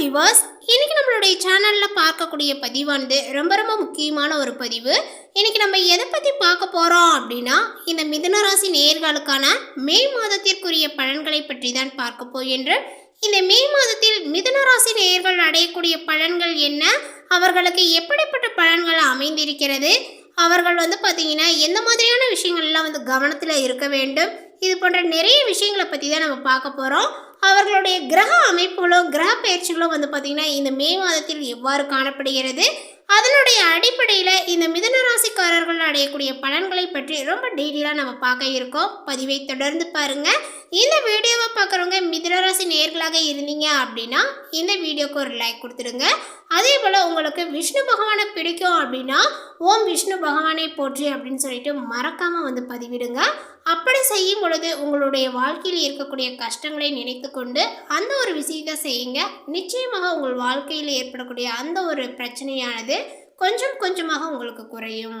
Viewers இன்னைக்கு நம்மளுடைய சேனலில் பார்க்கக்கூடிய பதிவானது ரொம்ப ரொம்ப முக்கியமான ஒரு பதிவு. இன்னைக்கு நம்ம எதை பற்றி பார்க்க போகிறோம் அப்படின்னா இந்த மிதுனராசி நேர்களுக்கான நேயர்களுக்கான மே மாதத்திற்குரிய பலன்களை பற்றி தான் பார்க்க போகின்றோம் இந்த மே மாதத்தில் மிதுனராசி நேயர்கள் அடையக்கூடிய பலன்கள் என்ன? அவர்களுக்கு எப்படிப்பட்ட பலன்கள் அமைந்திருக்கிறது? அவர்கள் வந்து பார்த்திங்கன்னா எந்த மாதிரியான விஷயங்கள்லாம் வந்து கவனத்தில் இருக்க வேண்டும்? இது போன்ற நிறைய விஷயங்களை பற்றி தான் நம்ம பார்க்க போகிறோம் அவர்களுடைய கிரக அமைப்புகளும் கிரக பயிற்சிகளும் வந்து பார்த்திங்கன்னா இந்த மே மாதத்தில் எவ்வாறு காணப்படுகிறது? அதனுடைய அடிப்படையில் இந்த மிதுன ராசிக்காரர்கள் அடையக்கூடிய பலன்களை பற்றி ரொம்ப டீட்டெயிலாக நம்ம பார்க்க இருக்கோம். பதிவை தொடர்ந்து பாருங்கள் இந்த வீடியோவை பார்க்குறவங்க மிதுன ராசி நேர்களாக இருந்தீங்க அப்படின்னா இந்த வீடியோக்கு ஒரு லைக் கொடுத்துருங்க அதே போல் உங்களுக்கு விஷ்ணு பகவானை பிடிக்கும் அப்படின்னா ஓம் விஷ்ணு பகவானை போற்றி அப்படின்னு சொல்லிட்டு மறக்காமல் வந்து பதிவிடுங்க. அப்படி செய்யும் பொழுது உங்களுடைய வாழ்க்கையில் இருக்கக்கூடிய கஷ்டங்களை நினைத்து கொண்டு அந்த ஒரு விஷயத்தை செய்யுங்க. நிச்சயமாக உங்கள் வாழ்க்கையில் ஏற்படக்கூடிய அந்த ஒரு பிரச்சனையானது கொஞ்சம் கொஞ்சமாக உங்களுக்கு குறையும்.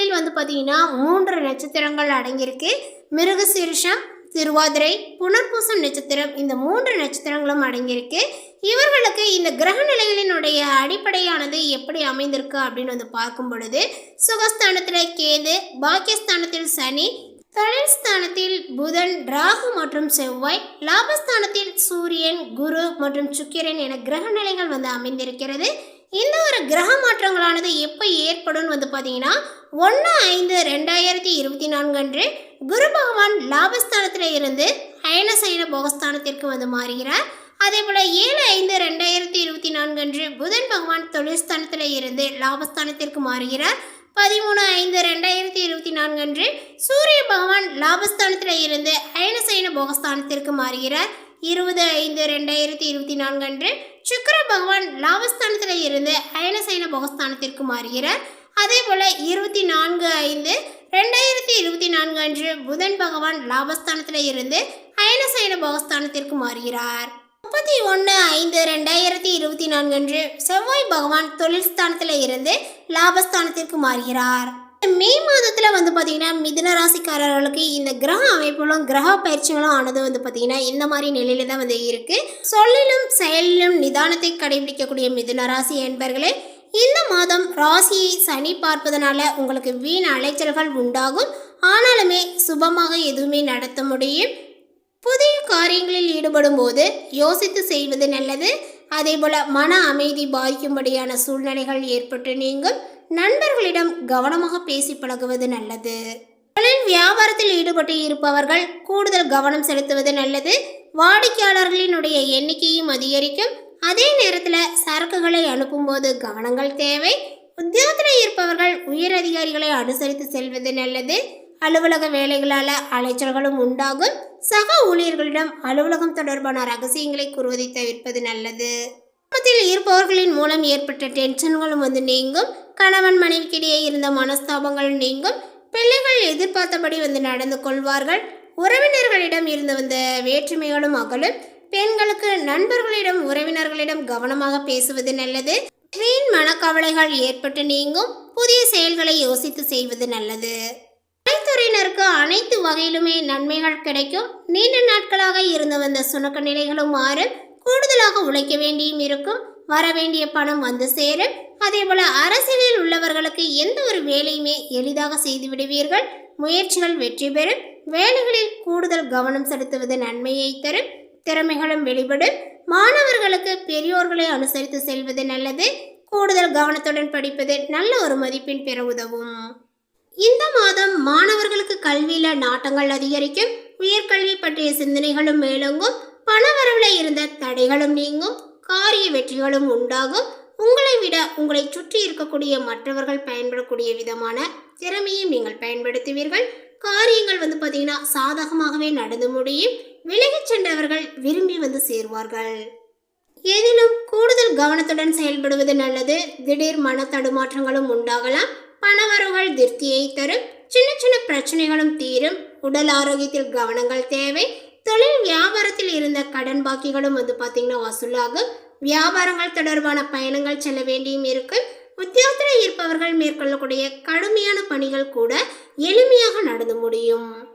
வந்து பார்த்தீங்கன்னா மூன்று நட்சத்திரங்கள் அடங்கியிருக்கு. மிருகசீர்ஷம் திருவாதிரை புனர்பூசம் நட்சத்திரம் இந்த மூன்று நட்சத்திரங்களும் அடங்கியிருக்கு. இவர்களுக்கு இந்த கிரக நிலைகளினுடைய அடிப்படையானது எப்படி அமைந்திருக்கு அப்படின்னு வந்து பார்க்கும் பொழுது சுகஸ்தானத்தில் கேது பாக்கியஸ்தானத்தில் சனி தொழில் ஸ்தானத்தில் புதன் ராகு மற்றும் செவ்வாய் லாபஸ்தானத்தில் சூரியன் குரு மற்றும் சுக்கிரன் என கிரக நிலைகள் வந்து அமைந்திருக்கிறது. இந்த ஒரு கிரக மாற்றங்களானது எப்போ ஏற்படும் வந்து பார்த்தீங்கன்னா ஒன்று ஐந்து ரெண்டாயிரத்தி இருபத்தி நான்கு அன்று குரு பகவான் லாபஸ்தானத்தில் இருந்து அயனசைன போகஸ்தானத்திற்கு வந்து மாறுகிறார். அதே போல் ஏழு ஐந்து ரெண்டாயிரத்தி இருபத்தி நான்கு அன்று புதன் பகவான் தொழில்ஸ்தானத்தில் இருந்து லாபஸ்தானத்திற்கு மாறுகிறார். பதிமூணு ஐந்து ரெண்டாயிரத்தி இருபத்தி நான்கு அன்று சூரிய பகவான் லாபஸ்தானத்தில் இருந்து அயனசைன போகஸ்தானத்திற்கு மாறுகிறார். இருபது ஐந்து ரெண்டாயிரத்தி இருபத்தி நான்கு அன்று சுக்கர பகவான் லாபஸ்தானத்தில் இருந்து அயனசைன போகஸ்தானத்திற்கு மாறுகிறார். அதே போல் இருபத்தி நான்கு ஐந்து ரெண்டாயிரத்தி இருபத்தி நான்கு அன்று புதன் பகவான் லாபஸ்தானத்தில் இருந்து அயனசைன போகஸ்தானத்திற்கு மாறுகிறார். முப்பத்தி ஒன்று ஐந்து ரெண்டாயிரத்தி இருபத்தி நான்கு அன்று செவ்வாய் பகவான் தொழில் ஸ்தானத்தில் இருந்து லாபஸ்தானத்திற்கு மாறுகிறார். மே மாதத்தில் வந்து பார்த்தீங்கன்னா மிதுன ராசிக்காரர்களுக்கு இந்த கிரக அமைப்புகளும் கிரக பயிற்சிகளும் ஆனது வந்து பார்த்தீங்கன்னா இந்த மாதிரி நிலையில தான் வந்து இருக்குது சொல்லிலும் செயலிலும் நிதானத்தை கடைபிடிக்கக்கூடிய மிதுன ராசி என்பர்களே இந்த மாதம் ராசியை சனி பார்ப்பதனால உங்களுக்கு வீண் அலைச்சல்கள் உண்டாகும். ஆனாலுமே சுபமாக எதுவுமே நடத்த முடியும். புதிய காரியங்களில் ஈடுபடும் போது யோசித்து செய்வது நல்லது. அதேபோல் மன அமைதி பாதிக்கும்படியான சூழ்நிலைகள் ஏற்பட்டு நீங்கும் நண்பர்களிடம் கவனமாக பேசி பழகுவது நல்லது. தொழில் வியாபாரத்தில் ஈடுபட்டு இருப்பவர்கள் கூடுதல் கவனம் செலுத்துவது நல்லது. வாடிக்கையாளர்களினுடைய எண்ணிக்கையும் அதிகரிக்கும். அதே நேரத்தில் சரக்குகளை அனுப்பும்போது கவனங்கள் தேவை. உத்தியோகத்தில் இருப்பவர்கள் உயர் அதிகாரிகளை அனுசரித்து செல்வது நல்லது. அலுவலக வேலைகளால் அலைச்சல்களும் உண்டாகும். சக ஊழியர்களிடம் அலுவலகம் தொடர்பான ரகசியங்களை கூறுவதை தவிர்ப்பது நல்லது. குடும்பத்தில் இருப்பவர்களின் மூலம் ஏற்பட்ட டென்ஷன்களும் வந்து நீங்கும். கணவன் மனைவிக்கிடையே இருந்த மனஸ்தாபங்கள் நீங்கும். பிள்ளைகள் எதிர்பார்த்தபடி வந்து நடந்து கொள்வார்கள். உறவினர்களிடம் இருந்து வந்த வேற்றுமைகளும் அகலும். பெண்களுக்கு நண்பர்களிடம் உறவினர்களிடம் கவனமாக பேசுவது நல்லது. வீண் மனக்கவலைகள் ஏற்பட்டு நீங்கும். புதிய செயல்களை யோசித்து செய்வது நல்லது. கலைத்துறையினருக்கு அனைத்து வகையிலுமே நன்மைகள் கிடைக்கும். நீண்ட நாட்களாக இருந்து வந்த சுணக்க நிலைகளும் மாறு கூடுதலாக உழைக்க வேண்டியும் இருக்கும். வர வேண்டிய பணம் வந்து சேரும். அதே போல அரசியலில் உள்ளவர்களுக்கு எந்த ஒரு வேலையுமே எளிதாக செய்து விடுவீர்கள். முயற்சிகள் வெற்றி பெறும். வேலைகளில் கூடுதல் கவனம் செலுத்துவது நன்மையை தரும். திறமைகளும் வெளிப்படும். மாணவர்களுக்கு பெரியோர்களை அனுசரித்து செல்வது நல்லது. கூடுதல் கவனத்துடன் படிப்பது நல்ல ஒரு மதிப்பெண் பெற உதவும். இந்த மாதம் மாணவர்களுக்கு கல்வியில நாட்டங்கள் அதிகரிக்கும். உயர்கல்வி பற்றிய சிந்தனைகளும் மேலோங்கும். பணவரவுல இருந்த தடைகளும் நீங்கும். காரிய வெற்றிகளும் உண்டாகும். உங்களை விட உங்களை சுற்றி இருக்கக்கூடிய மற்றவர்கள் பயன்படக்கூடிய விதமான திறமையும் நீங்கள் பயன்படுத்துவீர்கள். காரியங்கள் வந்து பார்த்தீங்கன்னா சாதகமாகவே நடந்து முடியும். விலகிச் சென்றவர்கள் விரும்பி வந்து சேருவார்கள். எதிலும் கூடுதல் கவனத்துடன் செயல்படுவது நல்லது. திடீர் மன தடுமாற்றங்களும் உண்டாகலாம். பணவரவுகள் திருப்தியை தரும். சின்ன சின்ன பிரச்சனைகளும் தீரும். உடல் ஆரோக்கியத்தில் கவனங்கள் தேவை. தொழில் வியாபாரத்தில் இருந்த கடன் பாக்கிகளும் வந்து பார்த்தீங்கன்னா வசூலாகும். வியாபாரங்கள் தொடர்பான பயணங்கள் செல்ல வேண்டியும் இருக்கும் உத்தியோகத்தில் இருப்பவர்கள் மேற்கொள்ளக்கூடிய கடுமையான பணிகள் கூட எளிமையாக நடந்து முடியும்.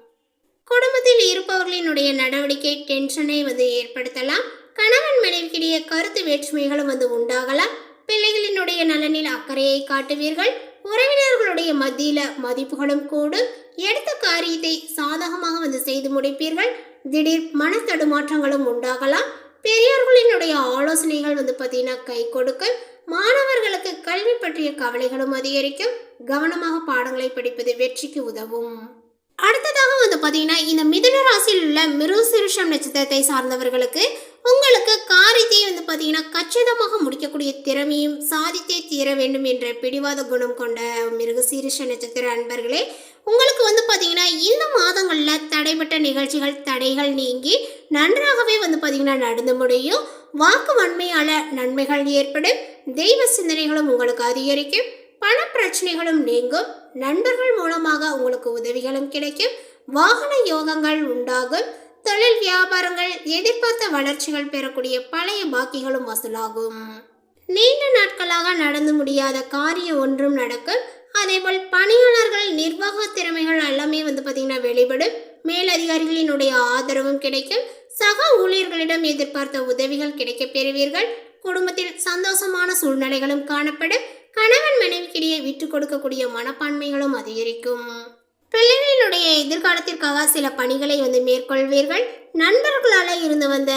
குடும்பத்தில் இருப்பவர்களினுடைய நடவடிக்கை டென்ஷனை வந்து ஏற்படுத்தலாம். கணவன் மனைவிக்கிடையே கருத்து வேற்றுமைகளும் வந்து உண்டாகலாம். பிள்ளைகளினுடைய நலனில் அக்கறையை காட்டுவீர்கள். உறவினர்களுடைய மத்தியில மதிப்புகளும் கூடும். எடுத்த காரியத்தை சாதகமாக வந்து செய்து முடிப்பீர்கள். திடீர் மன தடுமாற்றங்களும் உண்டாகலாம். பெரியோர்களினுடைய ஆலோசனைகள் வந்து பார்த்தீங்கன்னா கை கொடுக்கும். மாணவர்களுக்கு கல்வி பற்றிய கவலைகளும் அதிகரிக்கும். கவனமாக பாடங்களை படிப்பது வெற்றிக்கு உதவும். அடுத்ததாக வந்து பார்த்தீங்கன்னா இந்த மிதுன ராசியில் உள்ள மிருசிருஷம் நட்சத்திரத்தை சார்ந்தவர்களுக்கு உங்களுக்கு பார்த்தீங்கன்னா கச்சிதமாக முடிக்கக்கூடிய திறமையும் சாதித்தே தீர வேண்டும் என்ற பிடிவாத குணம் கொண்ட மிருகசீரிஷ நட்சத்திர அன்பர்களே உங்களுக்கு வந்து பார்த்தீங்கன்னா இந்த மாதங்களில் தடைப்பட்ட நிகழ்ச்சிகள் தடைகள் நீங்கி நன்றாகவே வந்து பார்த்தீங்கன்னா நடந்து முடியும். வாக்கு வன்மையால் நன்மைகள் ஏற்படும். தெய்வ சிந்தனைகளும் உங்களுக்கு அதிகரிக்கும். பண பிரச்சனைகளும் நீங்கும். நண்பர்கள் மூலமாக உங்களுக்கு உதவிகளும் கிடைக்கும். வாகன யோகங்கள் உண்டாகும். தொழில் வியாபாரங்கள் எதிர்பார்த்த வளர்ச்சிகள் பெறக்கூடிய பழைய பாக்கிகளும் வசூலாகும். நீண்ட நாட்களாக நடந்து முடியாத காரியம் ஒன்றும் நடக்கும் அதேபோல் பணியாளர்கள் நிர்வாக திறமைகள் எல்லாமே வந்து பார்த்திங்கன்னா வெளிப்படும். மேலதிகாரிகளினுடைய ஆதரவும் கிடைக்கும் சக ஊழியர்களிடம் எதிர்பார்த்த உதவிகள் கிடைக்கப் பெறுவீர்கள். குடும்பத்தில் சந்தோஷமான சூழ்நிலைகளும் காணப்படும். கணவன் மனைவிக்கிடையே விட்டு கொடுக்கக்கூடிய மனப்பான்மைகளும் அதிகரிக்கும். பிள்ளைகளினுடைய எதிர்காலத்திற்காக சில பணிகளை வந்து மேற்கொள்வீர்கள். நண்பர்களால் இருந்து வந்த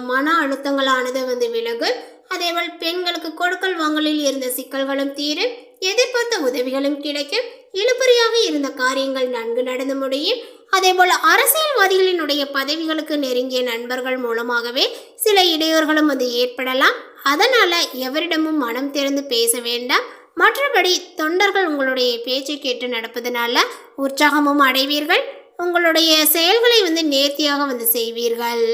மன அழுத்தங்களானது வந்து விலகும். அதேபோல் பெண்களுக்கு கொடுக்கல் வாங்கலில் இருந்த சிக்கல்களும் தீரும். எதிர்பார்த்த உதவிகளும் கிடைக்கும். இழுபறியாக இருந்த காரியங்கள் நன்கு நடந்து முடியும். அதேபோல் அரசியல்வாதிகளினுடைய பதவிகளுக்கு நெருங்கிய நண்பர்கள் மூலமாகவே சில இடையூறுகளும் வந்து ஏற்படலாம். அதனால் எவரிடமும் மனம் திறந்து பேச வேண்டாம். மற்றபடி தொண்டர்கள் உங்களுடைய பேச்சை கேட்டு நடப்பதனால உற்சாகமும் அடைவீர்கள். உங்களுடைய செயல்களை வந்து நேர்த்தியாக வந்து செய்வீர்கள்.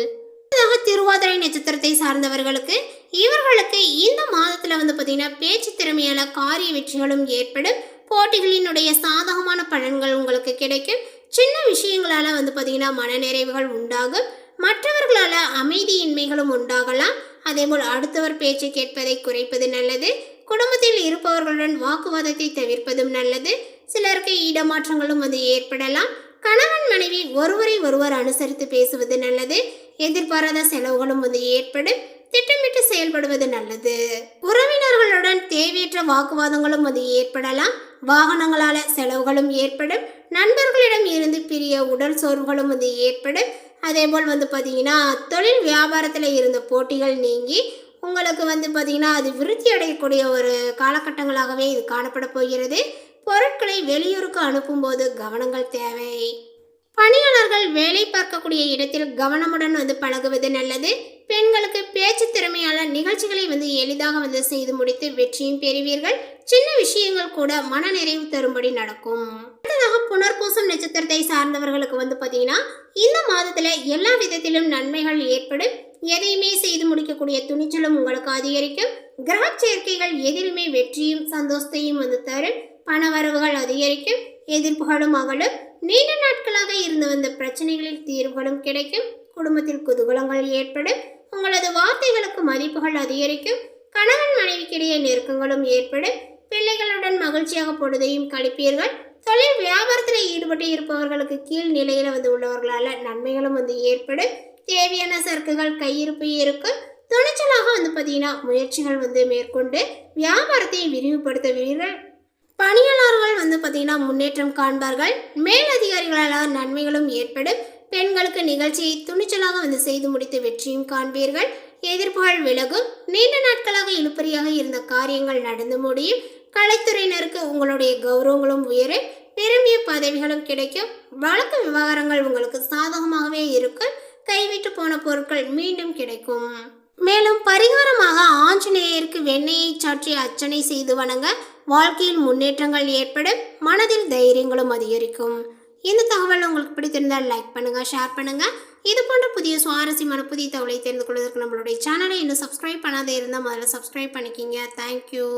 திருவாதிரை நட்சத்திரத்தை சார்ந்தவர்களுக்கு இவர்களுக்கு இந்த மாதத்தில் வந்து பார்த்தீங்கன்னா பேச்சு திறமையான காரிய வெற்றிகளும் ஏற்படும். போட்டிகளினுடைய சாதகமான பலன்கள் உங்களுக்கு கிடைக்கும். சின்ன விஷயங்களால வந்து பார்த்தீங்கன்னா மனநிறைவுகள் உண்டாகும். மற்றவர்களால் அமைதியின்மைகளும் உண்டாகலாம். அதேபோல் அடுத்தவர் பேச்சை கேட்பதை குறைப்பது நல்லது. குடும்பத்தில் இருப்பவர்களுடன் வாக்குவாதத்தை தவிர்ப்பதும் நல்லது. சிலருக்கு இடமாற்றங்களும் வந்து ஏற்படலாம். கணவன் மனைவி ஒருவரை ஒருவர் அனுசரித்து பேசுவது நல்லது. எதிர்பாராத செலவுகளும் வந்து ஏற்படும். திட்டமிட்டு செயல்படுவது நல்லது. உறவினர்களுடன் தேவையற்ற வாக்குவாதங்களும் வந்து ஏற்படலாம். வாகனங்களால செலவுகளும் ஏற்படும். நண்பர்களிடம் இருந்து பிரிய உடல் சோர்வுகளும் வந்து ஏற்படும். அதே போல் வந்து பார்த்தீங்கன்னா தொழில் வியாபாரத்தில் இருந்த போட்டிகள் நீங்கி உங்களுக்கு வந்து பார்த்தீங்கன்னா அது விருத்தி அடையக்கூடிய ஒரு காலகட்டங்களாகவே இது காணப்பட போகிறது. பொருட்களை வெளியூருக்கு அனுப்பும்போது கவனங்கள் தேவை. பணியாளர்கள் வேலை பார்க்கக்கூடிய இடத்தில் கவனமுடன் வந்து பழகுவது நல்லது. பெண்களுக்கு பேச்சு திறமையால நிகழ்ச்சிகளை வந்து எளிதாக வந்து செய்து முடித்து வெற்றியும் பெறுவீர்கள். சின்ன விஷயங்கள் கூட மன நிறைவு தரும்படி நடக்கும். அடுத்ததாக புனர்பூசம் நட்சத்திரத்தை சார்ந்தவர்களுக்கு வந்து பார்த்தீங்கன்னா இந்த மாதத்துல எல்லா விதத்திலும் நன்மைகள் ஏற்படும். எதையுமே செய்து முடிக்கக்கூடிய துணிச்சலும் உங்களுக்கு அதிகரிக்கும். கிரக சேர்க்கைகள் எதிலுமே வெற்றியும் சந்தோஷத்தையும் வந்து தரும். பணவரவுகள் அதிகரிக்கும். எதிர்ப்புகளும் அகலும். நீண்ட நாட்களாக இருந்து வந்த பிரச்சனைகளில் தீர்வுகளும் கிடைக்கும். குடும்பத்தில் குதூகலங்கள் ஏற்படும். உங்களது வார்த்தைகளுக்கு மதிப்புகள் அதிகரிக்கும். கணவன் மனைவிக்கிடையே நெருக்கங்களும் ஏற்படும். பிள்ளைகளுடன் மகிழ்ச்சியாக பொழுதையும் கழிப்பீர்கள். தொழில் வியாபாரத்தில் இருப்பவர்களுக்கு கீழ் நிலையில் வந்து உள்ளவர்களால் நன்மைகளும் வந்து ஏற்படும். தேவையான சரக்குகள் கையிருப்பு இருக்கும். துணிச்சலாக வந்து பார்த்தீங்கன்னா முயற்சிகள் வந்து மேற்கொண்டு வியாபாரத்தை விரிவுபடுத்துவீர்கள். பணியாளர்கள் வந்து பார்த்தீங்கன்னா முன்னேற்றம் காண்பார்கள். மேலதிகாரிகளால் நன்மைகளும் ஏற்படும். பெண்களுக்கு நிகழ்ச்சியை துணிச்சலாக வந்து செய்து முடித்து வெற்றியும் காண்பீர்கள். எதிர்ப்புகள் விலகும். நீண்ட நாட்களாக இழுப்பறியாக இருந்த காரியங்கள் நடந்து முடியும். கலைத்துறையினருக்கு உங்களுடைய கௌரவங்களும் உயரும். விரும்பிய பதவிகளும் கிடைக்கும். வழக்கு விவகாரங்கள் உங்களுக்கு சாதகமாகவே இருக்கும். கைவிட்டு போன பொருட்கள் மீண்டும் கிடைக்கும். மேலும் பரிகாரமாக ஆஞ்சநேயருக்கு வெண்ணெயை சாற்றி அர்ச்சனை செய்து வணங்க வாழ்க்கையில் முன்னேற்றங்கள் ஏற்படும். மனதில் தைரியங்களும் அதிகரிக்கும். இந்த தகவல் உங்களுக்கு பிடித்திருந்தால் லைக் பண்ணுங்கள் ஷேர் பண்ணுங்கள் இது போன்ற புதிய சுவாரஸ்யமான புதிய தகவலை தெரிந்து கொள்வதற்கு நம்மளுடைய சேனலை இன்னும் சப்ஸ்கிரைப் பண்ணாதே இருந்தால் முதல்ல சப்ஸ்கிரைப் பண்ணிக்கிங்க. தேங்க்யூ